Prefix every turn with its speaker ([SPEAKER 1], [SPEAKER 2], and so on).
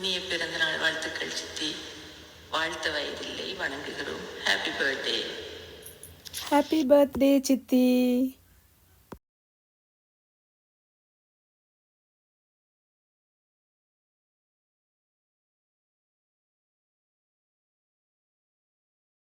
[SPEAKER 1] இனிய பிறந்தநாள் வாழ்த்துக்கள் சித்தி. வாழ்த்த வயதில்லை வணங்குகிறோம். ஹாப்பி பர்த்டே
[SPEAKER 2] ஹாப்பி பர்த்டே சித்தி.